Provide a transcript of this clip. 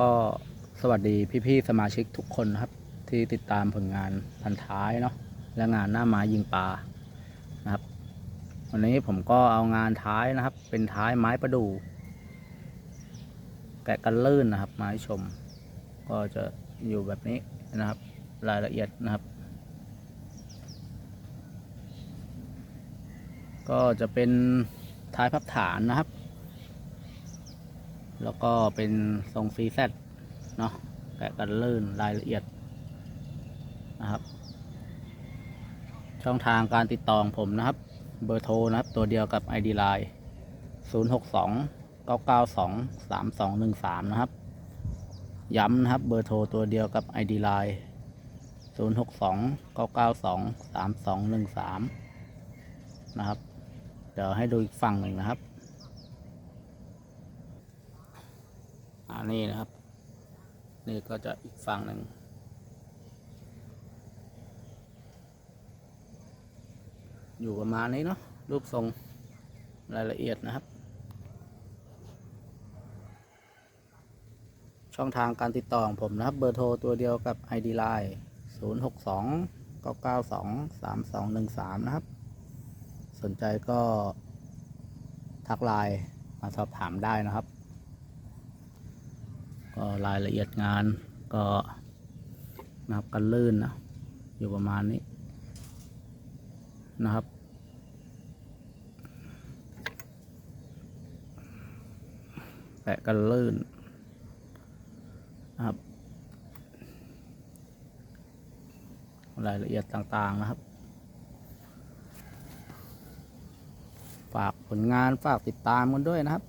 ก็สวัสดีพี่ๆสมาชิกทุกคนครับ ที่ติดตามผลงานพันท้ายเนาะและงานหน้าไม้ยิงปลานะครับ วันนี้ผมก็เอางานท้ายนะครับ เป็นท้ายไม้ประดู่แกะกันลื่นนะครับมาให้ชม ก็จะอยู่แบบนี้นะครับ รายละเอียดนะครับ ก็จะเป็นท้ายพับฐานนะครับ แล้วก็เป็นทรงซีแซดเนาะแกะกันลื่นรายละเอียดนะครับ ช่องทางการติดต่อผมนะครับ เบอร์โทรนะครับ ตัวเดียวกับ ID Line 062 992 3213 นะครับ ย้ำนะครับ เบอร์โทรตัวเดียวกับ ID Line 062 992 3213 นะครับ เดี๋ยวให้ดูอีกฝั่งหนึ่งนะครับ อ่า นี่นะครับ นี่ก็จะอีกฝั่งหนึ่งอยู่ประมาณนี้เนาะรูปทรงรายละเอียดนะครับ ช่องทางการติดต่อของผมนะครับ เบอร์โทรตัวเดียวกับ ID Line 062 992 3213 นะครับ สนใจก็ทักไลน์มาสอบถามได้นะครับ ก็รายละเอียดงานก็นะครับกันลื่นนะอยู่ประมาณนี้นะครับ แปะกันลื่นนะครับ รายละเอียดต่างๆนะครับ ฝากผลงานฝากติดตามกันด้วยนะครับ